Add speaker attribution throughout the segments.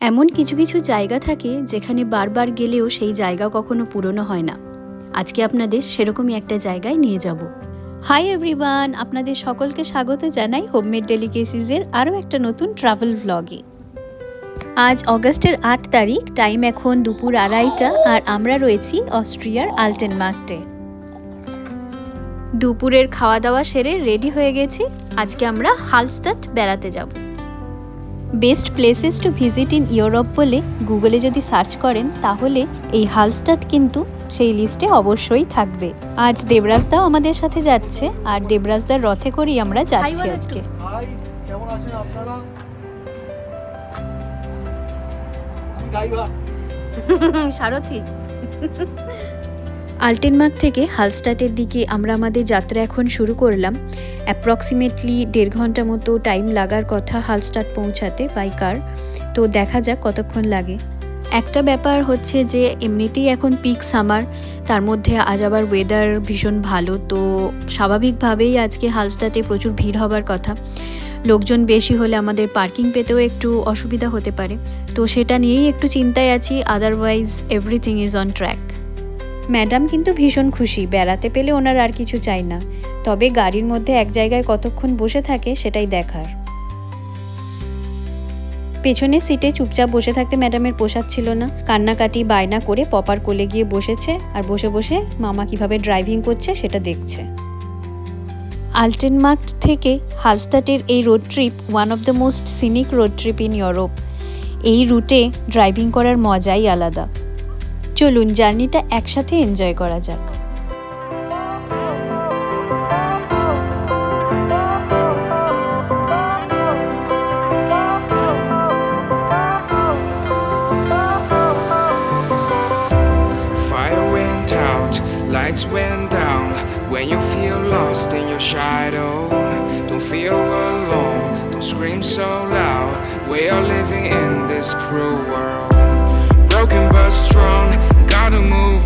Speaker 1: এমন কিছু কিছু জায়গা থাকে যেখানে বারবার গেলেও সেই জায়গা কখনো পুরনো হয় না। আজকে আপনাদের সেরকমই একটা জায়গায় নিয়ে যাব। হাই এভরিওয়ান, আপনাদের সকলকে স্বাগত জানাই হোমমেড ডেলিকেসিসের আরও একটা নতুন ট্রাভেল ভ্লগে আজ অগস্টের আট তারিখ টাইম এখন দুপুর আড়াইটা আর আমরা রয়েছি অস্ট্রিয়ার আলটেন মার্কটে দুপুরের খাওয়া দাওয়া সেরে রেডি হয়ে গেছি। আজকে আমরা হালস্টাট বেড়াতে যাব। Best places to visit in Europe বলে গুগলে যদি সার্চ করেন তাহলে এই হালস্টাট কিন্তু সেই লিস্টে অবশ্যই থাকবে। আজ দেবরাজদাও আমাদের সাথে যাচ্ছে আর দেবরাজদার রথে করেই আমরা যাচ্ছি আজকে।
Speaker 2: হাই কেমন আছেন আপনারা? আমি ড্রাইভার।
Speaker 1: সারথি। আলটেনমার্ক থেকে হালস্টাটের দিকে আমরা আমাদের যাত্রা এখন শুরু করলাম। অ্যাপ্রক্সিমেটলি দেড় ঘণ্টা মতো টাইম লাগার কথা হালস্টাট পৌঁছাতে বাই কার তো দেখা যাক কতক্ষণ লাগে। একটা ব্যাপার হচ্ছে যে এমনিতেই এখন পিক সামার তার মধ্যে আজ আবার ওয়েদার ভীষণ ভালো, তো স্বাভাবিকভাবেই আজকে হালস্টাটে প্রচুর ভিড় হবার কথা। লোকজন বেশি হলে আমাদের পার্কিং পেতেও একটু অসুবিধা হতে পারে। তো সেটা নিয়েই একটু চিন্তায় আছি otherwise everything is on track madam কিন্তু ভীষণ খুশি, বেড়াতে পেলে ওনার আর কিছু চাই না। তবে গাড়ির মধ্যে এক জায়গায় কতক্ষণ বসে থাকে সেটাই দেখার। পেছনের সিটে চুপচাপ বসে থাকতে ম্যাডামের পোশাক ছিল না। কান্নাকাটি, বায়না করে পপার কোলে গিয়ে বসেছে আর বসে বসে মামা কীভাবে ড্রাইভিং করছে সেটা দেখছে। আলটেনমার্ক থেকে হালস্টাটের এই road trip one of the most scenic road trip in Europe এই রুটে ড্রাইভিং করার মজাই আলাদা। চলুন জার্নিটা একসাথে এনজয় করা যাক
Speaker 3: lights went down. When you feel lost in your shadow, don't feel alone, don't scream so loud. We are living in this cruel world. Broken but strong, how to move.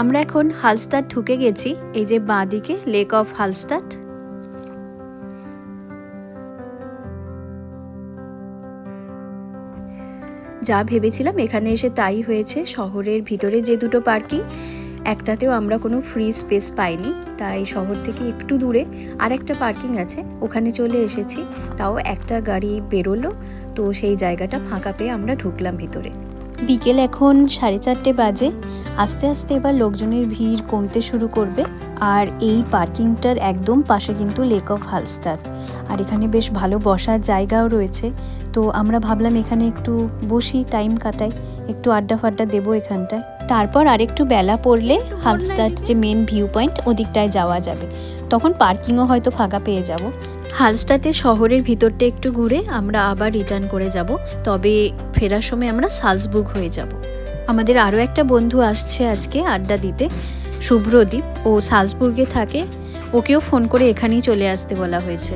Speaker 1: আমরা এখন হালস্টাট ঢুকে গেছি, এই যে বাঁ দিকে লেক অফ হালস্টাট যা ভেবেছিলাম এখানে এসে তাই হয়েছে, শহরের ভিতরে যে দুটো পার্কিং, একটাতেও আমরা কোনো ফ্রি স্পেস পাইনি, তাই শহর থেকে একটু দূরে আর একটা পার্কিং আছে, ওখানে চলে এসেছি, তাও একটা গাড়ি বেরোলো, তো সেই জায়গাটা ফাঁকা পেয়ে আমরা ঢুকলাম ভিতরে। বিকেল এখন সাড়ে চারটে বাজে। আস্তে আস্তে এবার লোকজনের ভিড় কমতে শুরু করবে। আর এই পার্কিংটার একদম পাশে কিন্তু লেক অফ হালস্টার আর এখানে বেশ ভালো বসার জায়গাও রয়েছে। তো আমরা ভাবলাম এখানে একটু বসি টাইম কাটাই একটু আড্ডা ফাড্ডা দেবো এখানটায়। তারপর আরেকটু বেলা পড়লে হালস্টার যে মেন ভিউ পয়েন্ট ওদিকটায় যাওয়া যাবে। তখন পার্কিংও হয়তো ফাঁকা পেয়ে যাব। হালস্টাতে শহরের ভিতরটা একটু ঘুরে আমরা আবার রিটার্ন করে যাব। তবে ফেরার সময় আমরা সালসবুর্গ হয়ে যাব। আমাদের আরও একটা বন্ধু আসছে আজকে আড্ডা দিতে, শুভ্রদীপ। ও সালসবুর্গে থাকে। ওকেও ফোন করে এখানেই চলে আসতে বলা হয়েছে।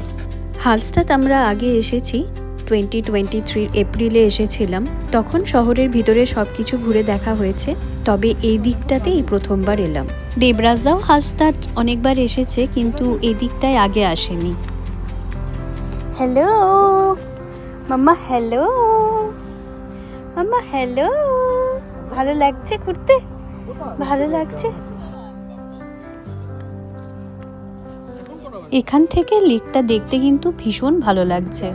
Speaker 1: হালস্টাত আমরা আগে এসেছি টোয়েন্টি টোয়েন্টি থ্রির এপ্রিলে এসেছিলাম। তখন শহরের ভিতরে সব কিছু ঘুরে দেখা হয়েছে। তবে এই দিকটাতে এই প্রথমবার এলাম। দেবরাজদাও হালস্টাত অনেকবার এসেছে, কিন্তু এই দিকটায় আগে আসেনি। Hello mamma hello mamma hello ভালো লাগছে ঘুরতে? ভালো লাগছে? এখান থেকে লেকটা দেখতে কিন্তু ভীষণ ভালো লাগছে।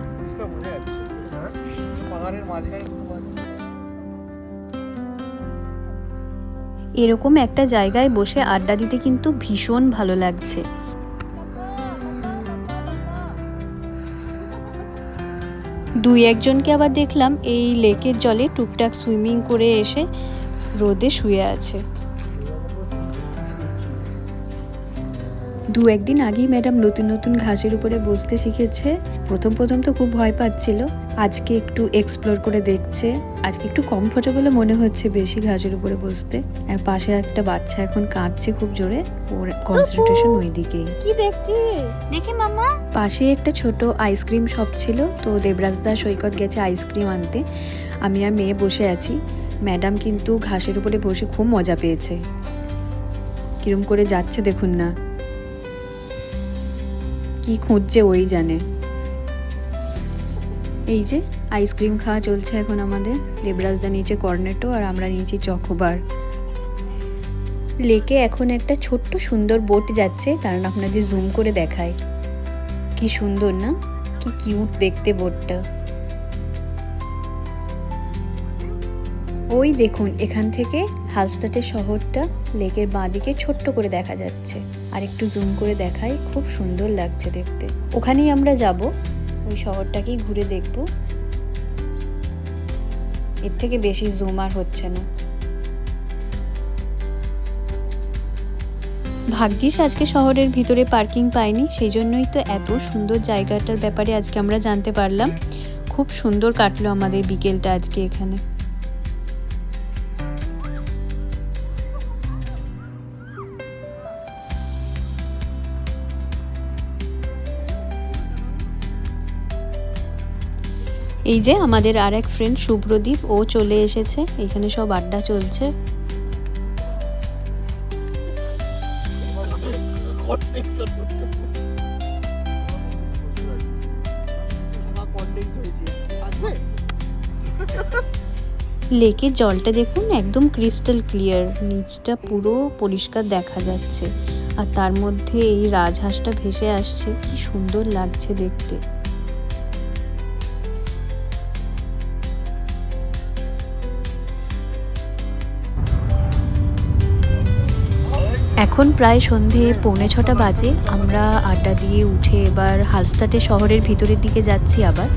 Speaker 1: এরকম একটা জায়গায় বসে আড্ডা দিতে কিন্তু ভীষণ ভালো লাগছে। দুই একজনকে আবার দেখলাম এই লেকের জলে টুকটাক সুইমিং করে এসে রোদে শুয়ে আছে। দু একদিন আগেই ম্যাডাম নতুন নতুন ঘাসের উপরে বসতে শিখেছে। প্রথম প্রথম তো খুব ভয় পাচ্ছিল। আজকে একটু এক্সপ্লোর করে দেখছে। আজকে একটু কমফোর্টেবলও মনে হচ্ছে বেশি ঘাসের উপরে বসতে। পাশে একটা বাচ্চা এখন কাঁদছে খুব জোরে। ওর কনসেন্ট্রেশন ওই দিকেই
Speaker 4: কি দেখছি? দেখি মাম্মা।
Speaker 1: পাশে একটা ছোট আইসক্রিম শপ ছিল তো দেবরাজ দা সৈকত গেছে আইসক্রিম আনতে। আমি আর মেয়ে বসে আছি। ম্যাডাম কিন্তু ঘাসের উপরে বসে খুব মজা পেয়েছে। কিরম করে যাচ্ছে দেখুন না। কি খুঁজছে ওই জানে। এই যে আইসক্রিম খাওয়া চলছে এখন আমাদের। দেবরাজ দা নিচে কর্নেটো আর আমরা নিয়েছি চকোবার লেকে এখন একটা ছোট্ট সুন্দর বোট যাচ্ছে কারণ আপনাদের জুম করে দেখায়। কি সুন্দর না? কি কিউট দেখতে বোটটা ওই দেখুন, এখান থেকে হালস্টাটের শহরটা লেকের বাঁদিকে ছোট্ট করে দেখা যাচ্ছে। আর একটু জুম করে দেখাই খুব সুন্দর লাগছে দেখতে। ওখানেই আমরা যাব। ওই শহরটাকেই ঘুরে দেখব। এর থেকে বেশি জুম আর হচ্ছে না। ভাগ্যিস আজকে শহরের ভিতরে পার্কিং পাইনি সেই জন্যই তো এত সুন্দর জায়গাটার ব্যাপারে আজকে আমরা জানতে পারলাম। খুব সুন্দর কাটলো আমাদের বিকেলটা আজকে এখানে। এই যে আমাদের আর এক ফ্রেন্ড শুভ্রদীপ ও চলে এসেছে। এখানে সব আড্ডা চলছে? লেকের জলটা দেখুন, একদম ক্রিস্টাল ক্লিয়ার নিচটা পুরো পরিষ্কার দেখা যাচ্ছে। আর তার মধ্যে এই রাজহাঁসটা ভেসে আসছে। কি সুন্দর লাগছে দেখতে। এখন প্রায় সন্ধে পৌনে ছটা বাজে। আমরা আড্ডা দিয়ে উঠে এবার হালস্টাটে শহরের ভিতরের দিকে যাচ্ছি আবার।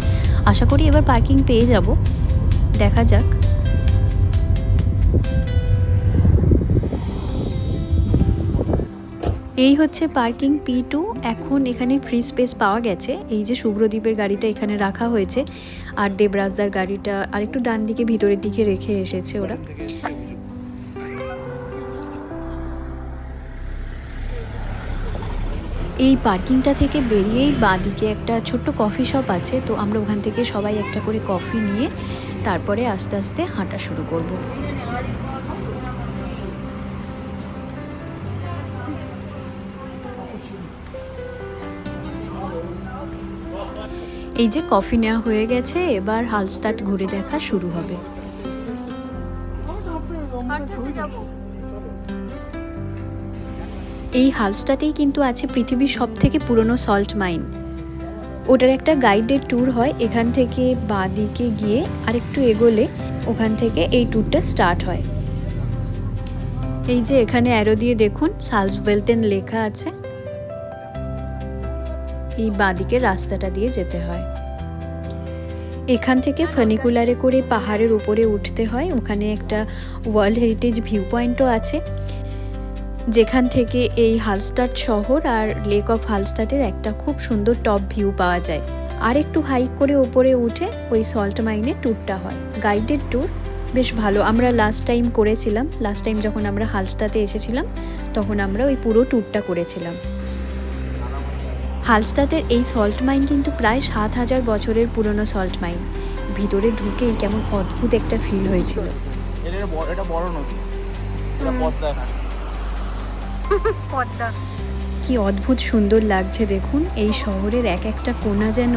Speaker 1: আশা করি এবার পার্কিং পেয়ে যাব। দেখা যাক। এই হচ্ছে পার্কিং পি টু। এখন এখানে ফ্রি স্পেস পাওয়া গেছে। এই যে শুভ্রদীপের গাড়িটা এখানে রাখা হয়েছে। আর দেবরাজদার গাড়িটা আরেকটু ডান দিকে ভিতরের দিকে রেখে এসেছে ওরা। এই পার্কিংটা থেকে বেরিয়েই বাঁদিকে একটা ছোট্ট কফি শপ আছে তো আমরা ওখান থেকে সবাই একটা করে কফি নিয়ে তারপরে আস্তে আস্তে হাঁটা শুরু করব। এই যে কফি নেওয়া হয়ে গেছে এবার হালস্টার্ট ঘুরে দেখা শুরু হবে। এই হালস্টাটেই কিন্তু আছে পৃথিবীর সব থেকে পুরনো সল্ট মাইন ওটার একটা গাইডেড ট্যুর হয়, এখান থেকে বাঁ দিকে গিয়ে আরেকটু এগোলে ওখান থেকে এই ট্যুরটা স্টার্ট হয়। এই যে এখানে অ্যারো দিয়ে দেখুন সালসভেলতেন লেখা আছে। এই বাঁদিকে রাস্তাটা দিয়ে যেতে হয়। এখান থেকে ফানিকুলারে করে পাহাড়ের উপরে উঠতে হয়, ওখানে একটা ওয়ার্ল্ড হেরিটেজ ভিউ পয়েন্টও আছে। যেখান থেকে এই হালস্টাট শহর আর লেক অফ হালস্টাটের একটা খুব সুন্দর টপ ভিউ পাওয়া যায়। আর একটু হাইক করে ওপরে উঠে ওই সল্ট মাইনে ট্যুরটা হয়। গাইডেড ট্যুর বেশ ভালো। আমরা লাস্ট টাইম করেছিলাম। লাস্ট টাইম যখন আমরা হালস্টাতে এসেছিলাম তখন আমরা ওই পুরো ট্যুরটা করেছিলাম। হালস্টাটের এই সল্ট মাইন কিন্তু প্রায় সাত হাজার বছরের পুরনো সল্ট মাইন ভিতরে ঢুকেই কেমন অদ্ভুত একটা ফিল হয়েছিল।
Speaker 2: এটা বড়- নদী। পদ্মা।
Speaker 1: কি অদ্ভুত সুন্দর লাগছে দেখুন এই শহরের এক একটা কোণা যেন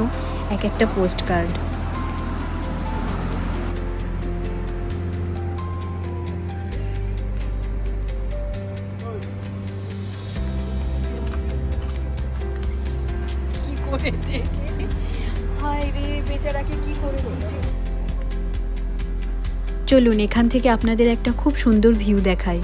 Speaker 1: এক একটা পোস্ট কার্ড হায় রে বেচারাকে চলুন এখান থেকে আপনাদের একটা খুব সুন্দর ভিউ দেখায়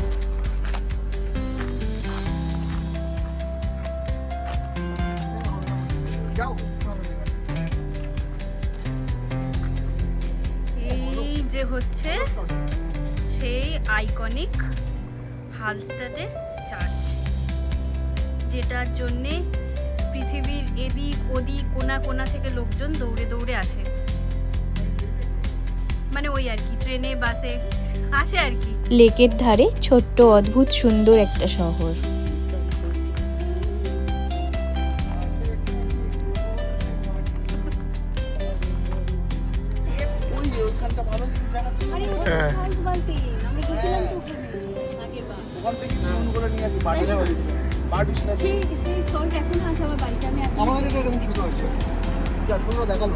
Speaker 1: আইকনিক হালস্টাটের চার্চ, যেটার জন্যে পৃথিবীর এদিক ওদিক কোনা কোনা থেকে লোকজন দৌড়ে দৌড়ে আসে। মানে ওই আর কি, ট্রেনে, বাসে আসে আর কি। লেকের ধারে ছোট্ট, অদ্ভুত, সুন্দর একটা শহর।
Speaker 2: বাড়ি আমাদের তো এরকম ছোট আছে যা ছোট দেখাল।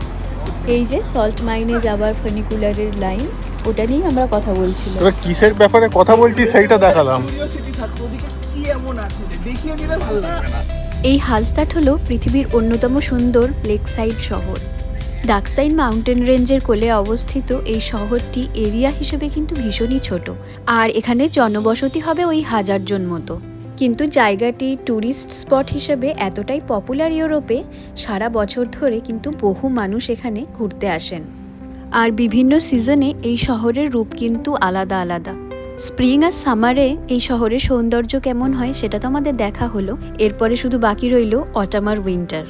Speaker 1: এই যে সল্ট মাইনে যাবার ফানিকুলারের লাইন ওটা নিয়েই আমরা কথা বলছিলাম।
Speaker 5: এবার কিসের ব্যাপারে কথা বলছি সেইটা দেখালাম।
Speaker 2: কিউরিওসিটি থাকতো ওদিকে কি এমন আছে দেখিয়ে দিলে ভালো লাগবে না।
Speaker 1: এই হালস্টাট হলো পৃথিবীর অন্যতম সুন্দর লেক সাইড শহর। ডাকসাইন মাউন্টেন রেঞ্জের কোলে অবস্থিত এই শহরটি এরিয়া হিসেবে কিন্তু ভীষণই ছোট। আর এখানে জনবসতি হবে ওই হাজার জন মতো। কিন্তু জায়গাটি ট্যুরিস্ট স্পট হিসেবে এতটাই পপুলার ইউরোপে, সারা বছর ধরে কিন্তু বহু মানুষ এখানে ঘুরতে আসেন। আর বিভিন্ন সিজনে এই শহরের রূপ কিন্তু আলাদা আলাদা। স্প্রিং আর সামারে এই শহরের সৌন্দর্য কেমন হয় সেটা তো আমাদের দেখা হলো, এরপরে শুধু বাকি রইল অটাম আর উইন্টার।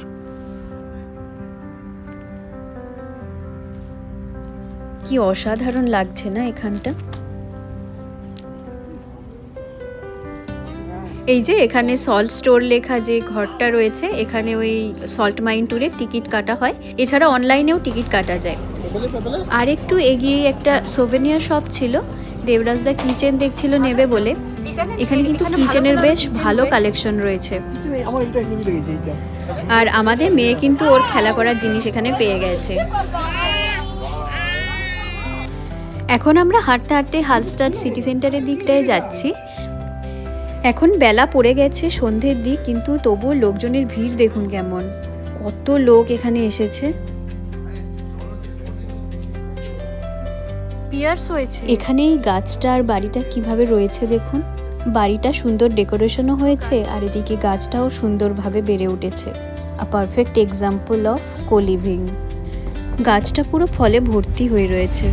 Speaker 1: কি অসাধারণ লাগছে না এখানটা? এই যে এখানে সল্ট স্টোর লেখা যে ঘরটা রয়েছে এখানে ওই সল্ট মাইন ট্যুরের টিকিট কাটা হয়। এছাড়া অনলাইনেও টিকিট কাটা যায়। আর একটু এগিয়ে একটা সোভেনিয়ার শপ ছিল দেবরাজদা কিচেন দেখছিল নেবে বলে। এখানে কিন্তু কিচেনের বেশ ভালো কালেকশন রয়েছে। আর আমাদের মেয়ে কিন্তু ওর খেলা করার জিনিস এখানে পেয়ে গেছে। এখন আমরা হাঁটতে হাঁটতে হালস্টার সিটি সেন্টারের দিকটায় যাচ্ছি। এখন বেলা পড়ে গেছে সন্ধ্যের দিক কিন্তু তবুও লোকজনের ভিড় দেখুন কেমন। কত লোক এখানে এসেছে। পিয়ার্স হয়েছে। এখানে এই গাছটা আর বাড়িটা কীভাবে রয়েছে দেখুন। বাড়িটা সুন্দর ডেকোরেশনও হয়েছে আর এদিকে গাছটাও সুন্দরভাবে বেড়ে উঠেছে। A perfect example of coliving গাছটা পুরো ফলে ভর্তি হয়ে রয়েছে।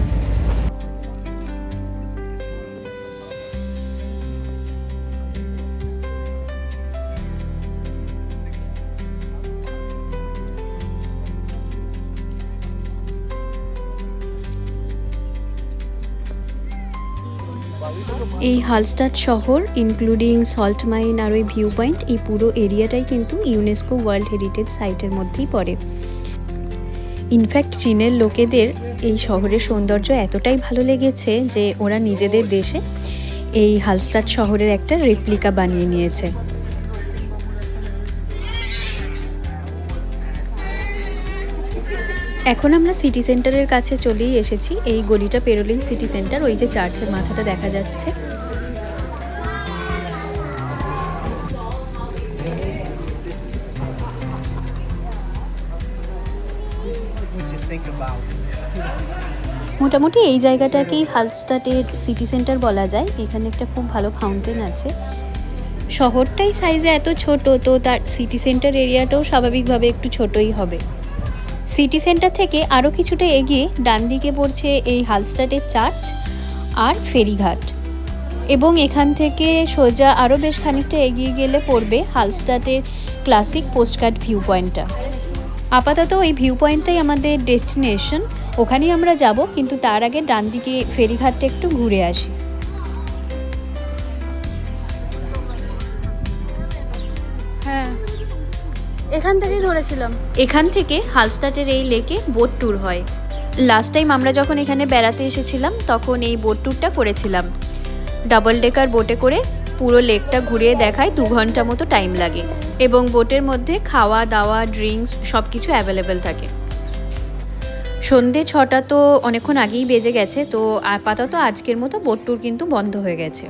Speaker 1: এই হালস্টাট শহর ইনক্লুডিং সল্ট মাইন আর ওই ভিউ পয়েন্ট এই পুরো এরিয়াটাই কিন্তু ইউনেস্কো ওয়ার্ল্ড হেরিটেজ সাইটের মধ্যেই পড়ে। ইনফ্যাক্ট চীনের লোকেদের এই শহরের সৌন্দর্য এতটাই ভালো লেগেছে যে ওরা নিজেদের দেশে এই হালস্টাট শহরের একটা রেপ্লিকা বানিয়ে নিয়েছে। এখন আমরা সিটি সেন্টারের কাছে চলেই এসেছি। এই গলিটা পেরোলিং সিটি সেন্টার ওই যে চার্চের মাথাটা দেখা যাচ্ছে। মোটামুটি এই জায়গাটাকেই হালস্টাটের সিটি সেন্টার বলা যায়। এখানে একটা খুব ভালো ফাউন্টেন আছে। শহরটাই সাইজে এত ছোট তো তার সিটি সেন্টার এরিয়াটাও স্বাভাবিকভাবে একটু ছোটই হবে। সিটি সেন্টার থেকে আরও কিছুটা এগিয়ে ডান দিকে পড়ছে এই হালস্টাটের চার্চ আর ফেরিঘাট। এবং এখান থেকে সোজা আরও বেশ খানিকটা এগিয়ে গেলে পড়বে হালস্টাটের ক্লাসিক পোস্টকার্ড ভিউ পয়েন্টটা আপাতত ওই ভিউ পয়েন্টটাই আমাদের ডেস্টিনেশন ওখানেই আমরা যাব কিন্তু তার আগে ডান দিকে ফেরিঘাটটা একটু ঘুরে আসি।
Speaker 4: হ্যাঁ এখান থেকেই ধরেছিলাম।
Speaker 1: এখান থেকে হালস্টাটের এই লেকে বোট ট্যুর হয়। লাস্ট টাইম আমরা যখন এখানে বেড়াতে এসেছিলাম তখন এই বোট ট্যুরটা করেছিলাম। ডাবল ডেকার বোটে করে পুরো লেকটা ঘুরিয়ে দেখায় দু ঘণ্টা মতো টাইম লাগে। এবং বোটের মধ্যে খাওয়া দাওয়া ড্রিঙ্কস সব কিছু অ্যাভেলেবেল থাকে। সন্ধে ছটা তো অনেকক্ষণ আগেই বেজে গেছে, তো আপাতত আজকের মতো বোট ট্যুর কিন্তু বন্ধ হয়ে গেছে।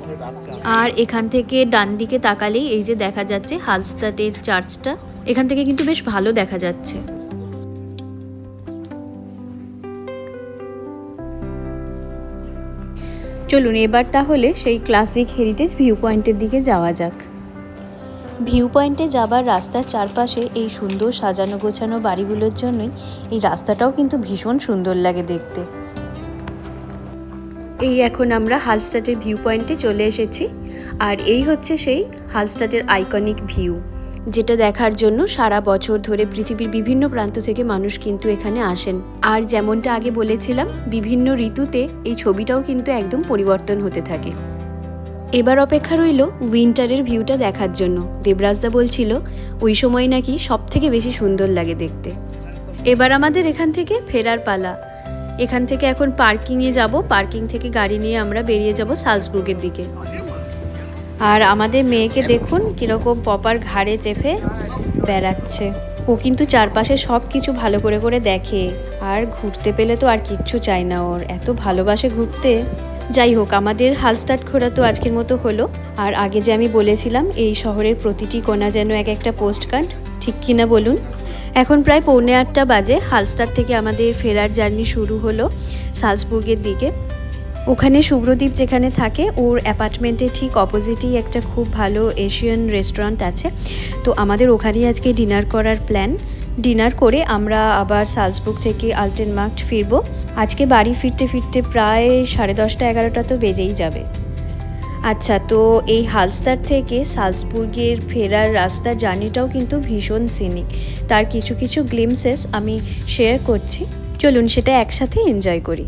Speaker 1: আর এখান থেকে ডান দিকে তাকালেই এই যে দেখা যাচ্ছে হালস্টাটের চার্চটা, এখান থেকে কিন্তু বেশ ভালো দেখা যাচ্ছে। চলুন এবার তাহলে সেই ক্লাসিক হেরিটেজ ভিউ পয়েন্টের দিকে যাওয়া যাক। ভিউ পয়েন্টে যাবার রাস্তার চারপাশে এই সুন্দর সাজানো গোছানো বাড়িগুলোর জন্যই এই রাস্তাটাও কিন্তু ভীষণ সুন্দর লাগে দেখতে। এই এখন আমরা হালস্টাটের ভিউ পয়েন্টে চলে এসেছি। আর এই হচ্ছে সেই হালস্টাটের আইকনিক ভিউ যেটা দেখার জন্য সারা বছর ধরে পৃথিবীর বিভিন্ন প্রান্ত থেকে মানুষ কিন্তু এখানে আসেন। আর যেমনটা আগে বলেছিলাম, বিভিন্ন ঋতুতে এই ছবিটাও কিন্তু একদম পরিবর্তন হতে থাকে। এবার অপেক্ষা রইল উইন্টারের ভিউটা দেখার জন্য। দেবরাজদা বলছিল, ওই সময় নাকি সব থেকে বেশি সুন্দর লাগে দেখতে। এবার আমাদের এখান থেকে ফেরার পালা। এখান থেকে এখন পার্কিংয়ে যাব। পার্কিং থেকে গাড়ি নিয়ে আমরা বেরিয়ে যাব সালসবুর্গের দিকে। আর আমাদের মেয়েকে দেখুন কীরকম পপার ঘাড়ে চেপে বেড়াচ্ছে। ও কিন্তু চারপাশে সব কিছু ভালো করে করে দেখে। আর ঘুরতে পেলে তো আর কিচ্ছু চাই না ওর। এত ভালোবাসে ঘুরতে। যাই হোক, আমাদের হালস্টার্ট ঘোরা তো আজকের মতো হলো। আর আগে যে আমি বলেছিলাম, এই শহরের প্রতিটি কোনা যেন এক একটা পোস্ট কার্ড ঠিক কিনা বলুন? এখন প্রায় পৌনে আটটা বাজে হালস্টার থেকে আমাদের ফেরার জার্নি শুরু হলো সালসবুর্গের দিকে। ওখানে শুভ্রদীপ যেখানে থাকে, ওর অ্যাপার্টমেন্টের ঠিক অপোজিটেই একটা খুব ভালো এশিয়ান রেস্টুরেন্ট আছে। তো আমাদের ওখানেই আজকে ডিনার করার প্ল্যান। ডিনার করে আমরা আবার সালসবুক থেকে আলটেন মার্কট ফিরবো। আজকে বাড়ি ফিরতে ফিরতে প্রায় সাড়ে দশটা এগারোটা তো বেজেই যাবে। আচ্ছা তো এই হালস্তার থেকে সালসবুর্গের ফেরার রাস্তার জার্নিটাও কিন্তু ভীষণ সিনিক তার কিছু কিছু গ্লিমসেস আমি শেয়ার করছি। চলুন সেটা একসাথে এনজয় করি।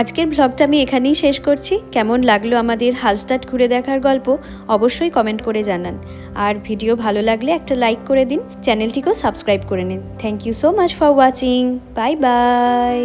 Speaker 1: আজকের ব্লগটা আমি এখানেই শেষ করছি। কেমন লাগল আমাদের হালস্টাট ঘুরে দেখার গল্প, অবশ্যই কমেন্ট করে জানান। আর ভিডিও ভালো লাগলে একটা লাইক করে দিন। চ্যানেলটিকেও সাবস্ক্রাইব করে নিন। Thank you so much for watching bye bye